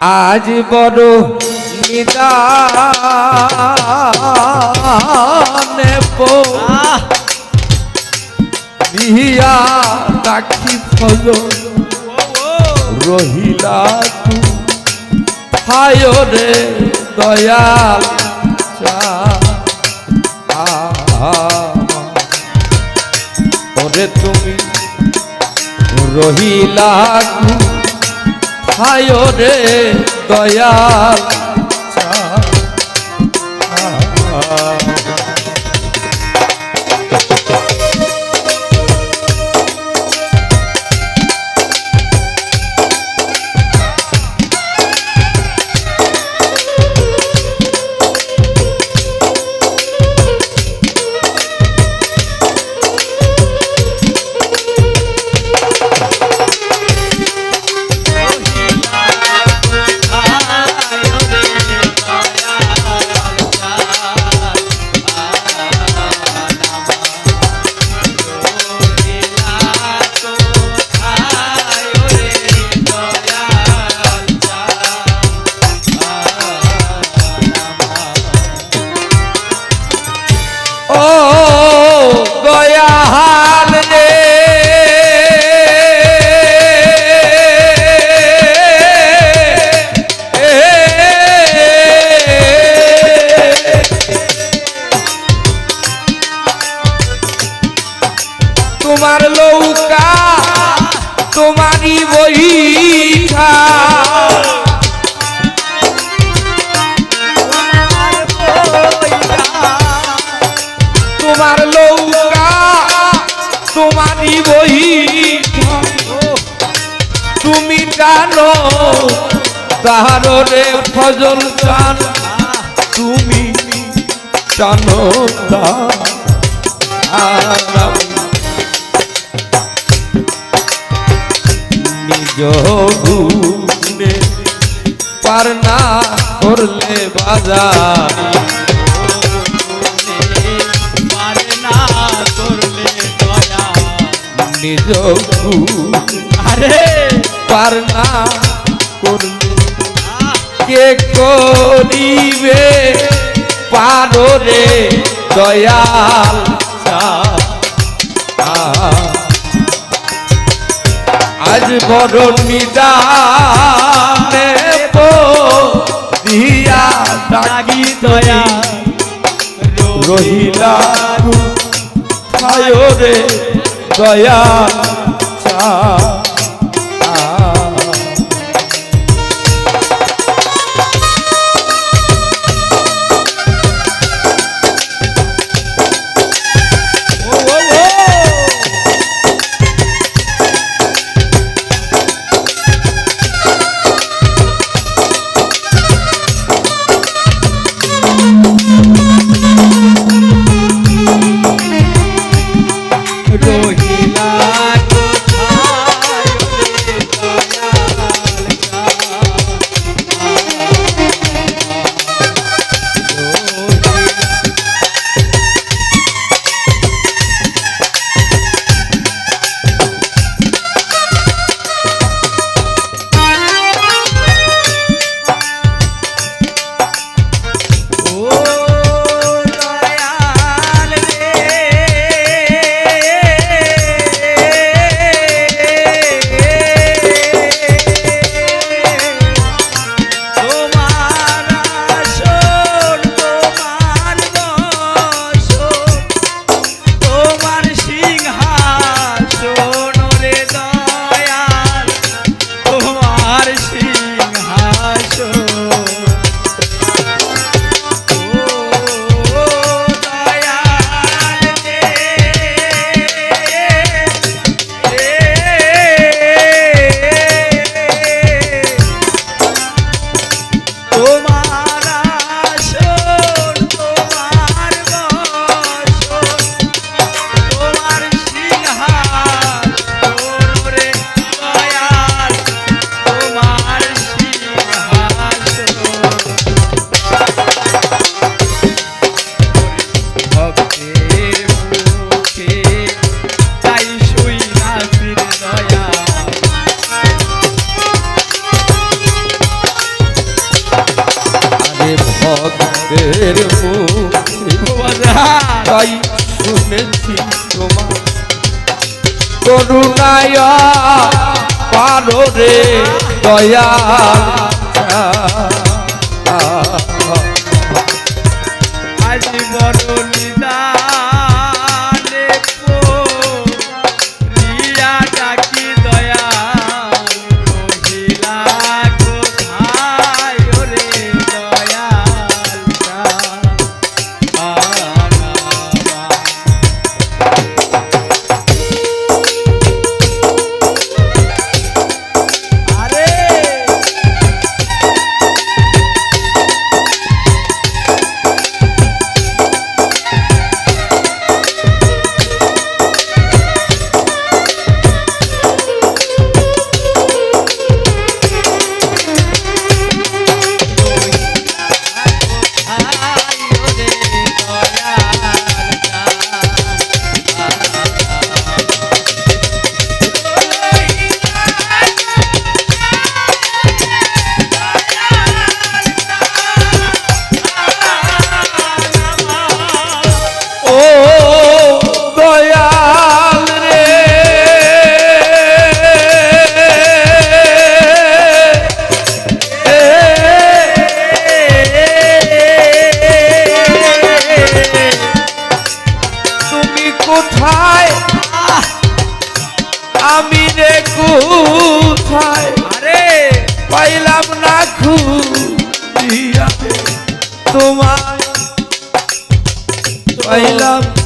আজ বড় নিদানে বিহিয়া রাখি ফল। রহিলা তু। হায় রে দয়াল ওরে তুমি রহিলা তু। হায় রে দয়াল। জানো তাহার রে ফজল চান তুমি জানো নিজ পার না করলে বাজার নিজ গুণ আরে। পার না করলে কে করিবে? পারো রে দয়াল। আজ বড় নিদানে দিয়া ডাকি দয়া রহিলা রে দয়া চা রহিলা করুণায় পারো রে দয়া। আজি বড় নিদা তোমায় পাইলাম।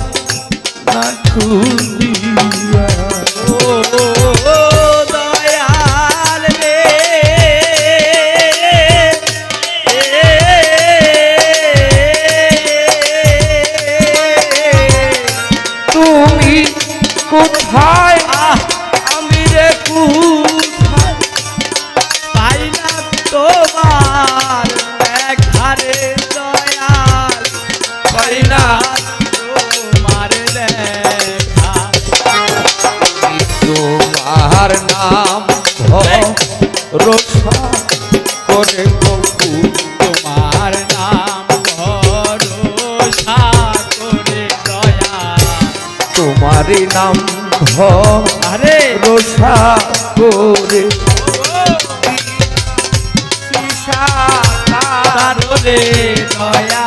বলে দয়া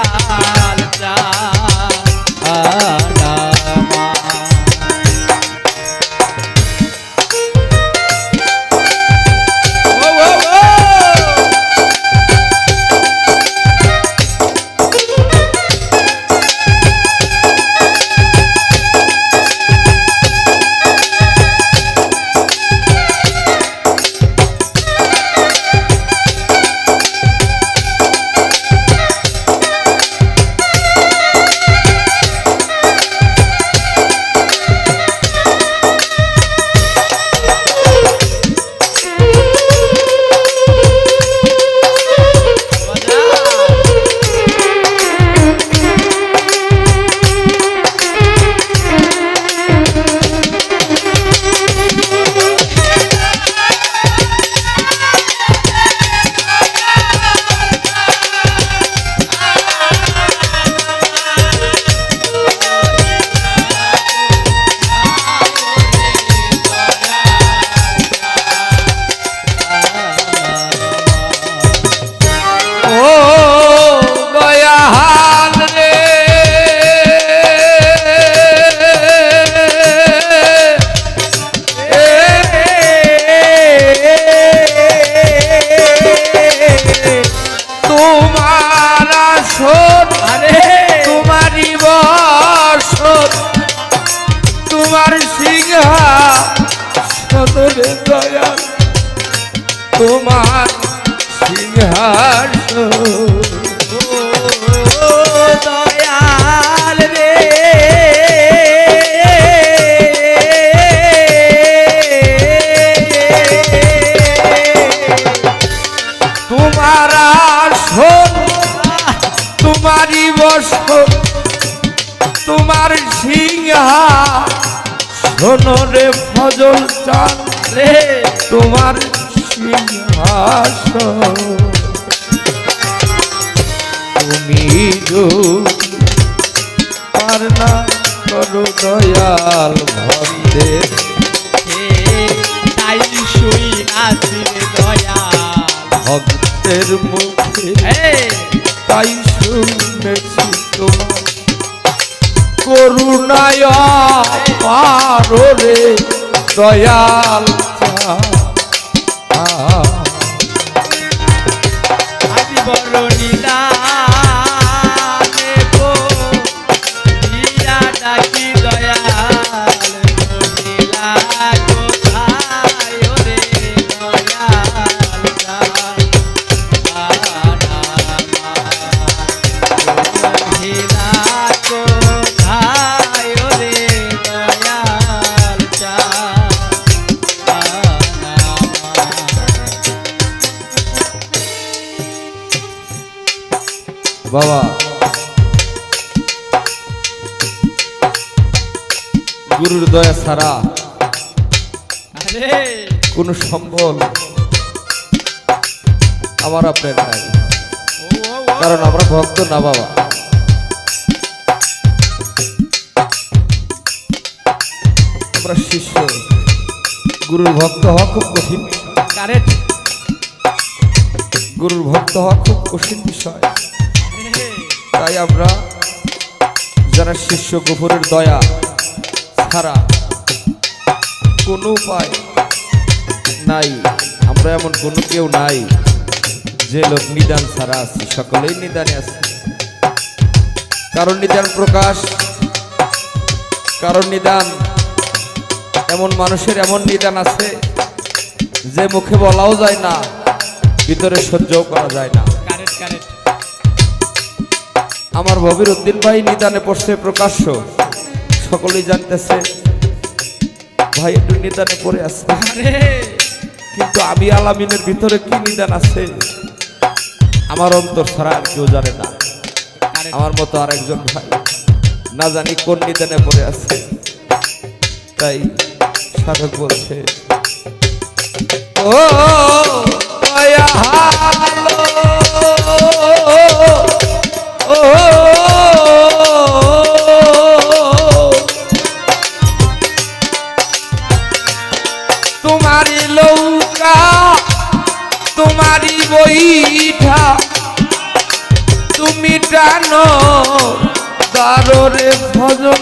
সজল চান রে তোমার সিংহাসন। তুমি আর না করো দয়াল ভক্তে ভক্তের মুখে তাই শুনেছি তোমার করুণায় পারো রে। দয়াল দয়া ছাড়া আরে। কোনো সম্বল আমার আপনার নাই। কারণ আমরা ভক্ত না বাবা। আমরা শিষ্য। গুরুর ভক্ত হওয়া খুব কঠিন। গুরুর ভক্ত হওয়া খুব কঠিন বিষয়। তাই আমরা যারা শিষ্য গফুরের দয়া ছাড়া কোনো উপায় নাই। আমরা এমন কোনো কেউ নাই যে লোক নিদান ছাড়া আছি। সকলেই নিদানে আছে। কারণ নিদান প্রকাশ কারণ নিদান এমন মানুষের এমন নিদান আছে যে মুখে বলাও যায় না ভিতরে সহ্যও করা যায় না। আমার ভবির উদ্দিন ভাই নিদানে পড়ছে প্রকাশ্য সকলেই জানতেছে ভাই একটু নিদানে পড়ে আছে কিন্তু আমি আলামিনের ভিতরে কি নিদান আছে? আমার অন্তর ছাড়া আর কেউ জানে না। আমার মতো আরেকজন ভাই না জানি কোন নিদানে পড়ে আছে। তাই সাধক বলছে ও দয়ালো, দাররে ভজন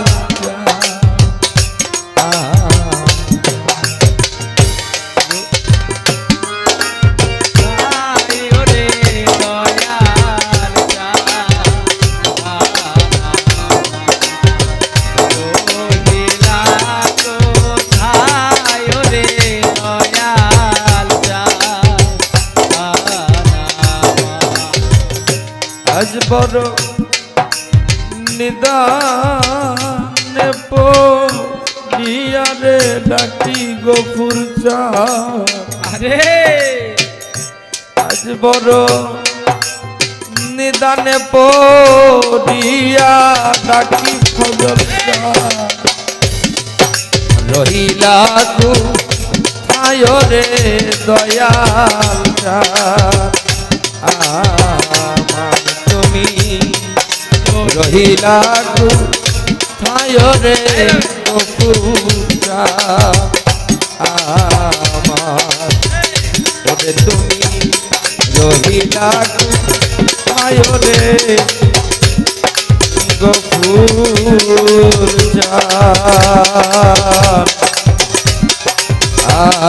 আজ বড় নিদানে দিয়া রে ডাকি গফুর চা আরে! আজ বড় নিদানে পড়িয়া ডাকি ফজল রহিলা তু আয় রে দয়াল তুমি রহিলা থায় রে গফুরা আমার। তুমি রহিলা থায় রে গফুর যা আ